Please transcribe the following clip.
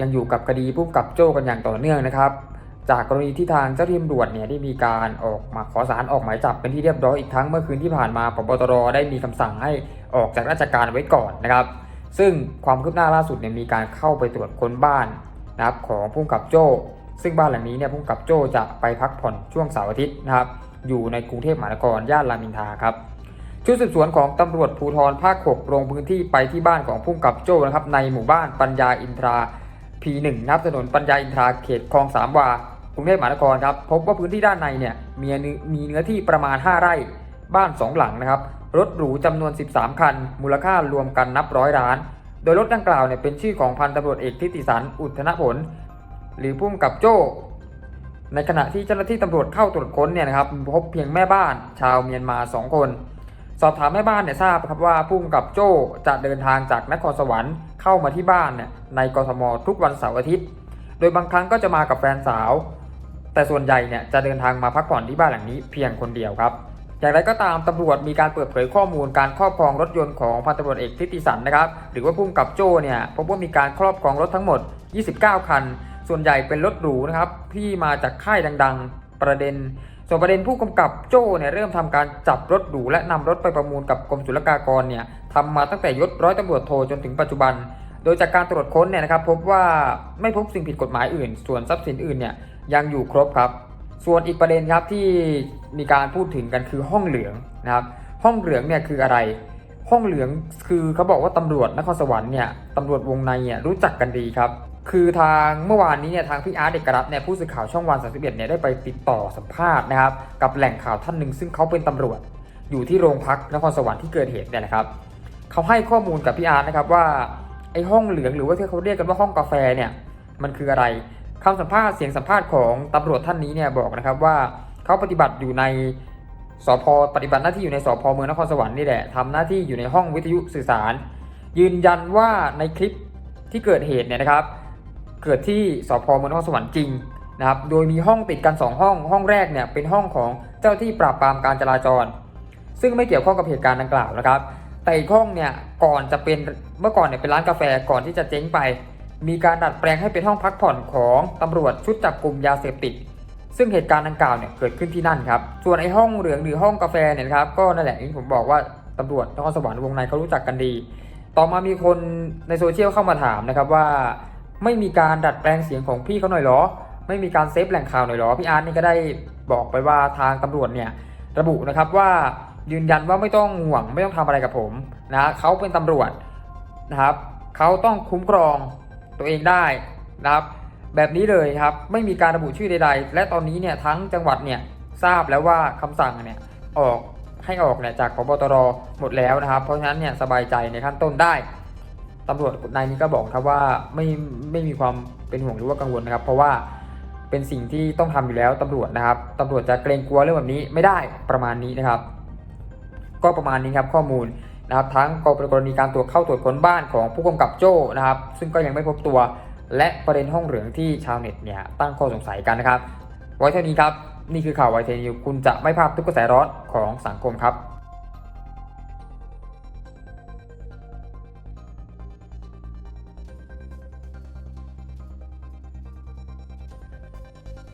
ยังอยู่กับคดีผู้กับโจ้กันอย่างต่อเนื่องนะครับ จากกรณีที่ทางเจ้าที่ตำรวจเนี่ยได้มีการออกมาขอสารออกหมายจับเป็นที่เรียบร้อยอีกทั้งเมื่อคืนที่ผ่านมาปปตรได้มีคำสั่งให้ออกจากราชการไว้ก่อนนะครับ ซึ่งความคืบหน้าล่าสุดเนี่ยมีการเข้าไปตรวจค้นบ้านนะครับของผู้กับโจ้ ซึ่งบ้านหลังนี้เนี่ยผู้กับโจ้จะไปพักผ่อนช่วงเสาร์อาทิตย์นะครับอยู่ในกรุงเทพมหานครย่านรามอินทราครับชุดสืบสวนของตำรวจภูธรภาค 6 ลงพื้นที่ไปที่บ้านของผู้กำกับโจ้นะครับในหมู่บ้านปัญญาอินทรา P1 นะครับถนนปัญญาอินทราเขตคลองสามวากรุงเทพมหานครครับพบว่าพื้นที่ด้านในเนี่ยมีเนื้อมีเนื้อที่ประมาณ 5 ไร่ บ้าน 2 หลังนะครับรถหรูจำนวน 13 คัน มูลค่ารวมกันนับร้อยล้าน โดยรถดังกล่าวเนี่ยเป็นชื่อของพันตำรวจเอกทิติสันอุทธนผล หรือผู้กำกับโจ้ในขณะที่เจ้าหน้าที่ตำรวจเข้าตรวจค้นเนี่ยนะครับพบเพียงแม่บ้านชาวเมียนมา 2 คน สอบถามแม่บ้านเนี่ยทราบครับว่าผู้กำกับโจ้จะเดินทางจากนครสวรรค์เข้ามาที่บ้านเนี่ยในกทมทุกวันเสาร์อาทิตย์ โดยบางครั้งก็จะมากับแฟนสาว แต่ส่วนใหญ่เนี่ยจะเดินทางมาพักผ่อนที่บ้านหลังนี้เพียงคนเดียวครับ อย่างไรก็ตามตำรวจมีการเปิดเผยข้อมูลการครอบครองรถยนต์ของพันตำรวจเอกทิติสันนะครับ หรือว่าผู้กำกับโจ้เนี่ยพบว่ามีการครอบครองรถทั้งหมด 29 คัน ส่วนใหญ่เป็นรถหรูนะครับที่มาจากค่ายดัง ๆ ประเด็น ส่วนประเด็นผู้กำกับโจ้เนี่ยเริ่มทำการจับรถหรูและนำรถไปประมูลกับกรมศุลกากรเนี่ยทำมาตั้งแต่ยศร้อยตำรวจโทจนถึงปัจจุบัน โดยจากการตรวจค้นเนี่ยนะครับพบว่าไม่พบสิ่งผิดกฎหมายอื่น ส่วนทรัพย์สินอื่นเนี่ยยังอยู่ครบครับ ส่วนอีกประเด็นครับที่มีการพูดถึงกันคือห้องเหลืองนะครับห้องเหลืองเนี่ยคืออะไร ห้องเหลืองคือเขาบอกว่าตำรวจนครสวรรค์เนี่ยตำรวจวงในเนี่ยรู้จักกันดีครับ คือทางเมื่อวานนี้เนี่ยทางพี่อาร์ตเด็กรัตน์เนี่ยผู้สื่อข่าวช่องวัน31เอ็ดเนี่ยได้ไปติดต่อสัมภาษณ์นะครับกับแหล่งข่าวท่านหนึ่งซึ่งเขาเป็นตำรวจ อยู่ที่โรงพักนครสวรรค์ที่เกิดเหตุเนี่ยนะครับเขาให้ข้อมูลกับพี่อาร์ตนะครับว่าไอ้ห้องเหลืองหรือว่าที่เขาเรียกกันว่าห้องกาแฟเนี่ยมันคืออะไรคำสัมภาษณ์เสียงสัมภาษณ์ของตำรวจท่านนี้เนี่ยบอกนะครับว่าเขาปฏิบัติอยู่ในสพปฏิบัติหน้าที่อยู่ในสพเมืองนครสวรรค์นี่แหละทำหน้าที่อยู่ในห้องวิทยุสื่อสาร ยืนยันว่าในคลิปที่เกิดเหตุเนี่ยนะครับ เกิดที่สพเมืองนครสวรรค์จริงนะครับ โดยมีห้องติดกัน 2 ห้อง ห้องแรกเนี่ยเป็นห้องของเจ้าที่ปราบปรามการจราจร ซึ่งไม่เกี่ยวข้องกับเหตุการณ์ดังกล่าวนะครับ แต่อีกห้องเนี่ยก่อนจะเป็นเมื่อก่อนเนี่ยเป็นร้านกาแฟก่อนที่จะเจ๊งไป มีการดัดแปลงให้เป็นห้องพักผ่อนของตำรวจชุดจับกลุ่มยาเสพติด ซึ่งเหตุการณ์ดังกล่าวเนี่ยเกิดขึ้นที่นั่นครับ ส่วนไอ้ห้องเหลืองหรือห้องกาแฟเนี่ยนะครับก็นั่นแหละที่ผมบอกว่าตำรวจนครสวรรค์วงในเขารู้จักกันดี ต่อมามีคนในโซเชียลเข้ามาถามนะครับว่า ไม่มีการดัดแปลงเสียงของพี่เขาหน่อยหรอ ไม่มีการเซฟแหล่งข่าวหน่อยหรอ พี่อาร์ตนี่ก็ได้บอกไปว่าทางตำรวจเนี่ยระบุนะครับว่ายืนยันว่าไม่ต้องห่วงไม่ต้องทำอะไรกับผมนะเขาเป็นตำรวจนะครับเขาต้องคุ้มครองตัวเองได้นะครับ แบบนี้เลยครับไม่มีการระบุชื่อใด ๆ และตอนนี้เนี่ยทั้งจังหวัดเนี่ยทราบแล้วว่าคำสั่งเนี่ยออกให้ออกเนี่ยจากพบตรหมดแล้วนะครับ เพราะฉะนั้นเนี่ยสบายใจในขั้นต้นได้ ตำรวจนายนี้ก็บอกครับว่าไม่ไม่มีความเป็นห่วงหรือว่ากังวลนะครับ เพราะว่าเป็นสิ่งที่ต้องทำอยู่แล้วตำรวจนะครับตำรวจจะเกรงกลัวเรื่องแบบนี้ไม่ได้ประมาณนี้นะครับ ก็ประมาณนี้ครับข้อมูลนะครับทั้งกรณีการตรวจเข้าตรวจค้นบ้านของผู้กำกับโจ้นะครับ ซึ่งก็ยังไม่พบตัว และประเด็นห้องเหลืองที่ชาวเน็ตเนี่ยตั้งข้อสงสัยกันนะครับ ไว้เท่านี้ครับ นี่คือข่าวไวเทนิวคุณจะไม่พลาดทุกกระแสร้อนของสังคมครับ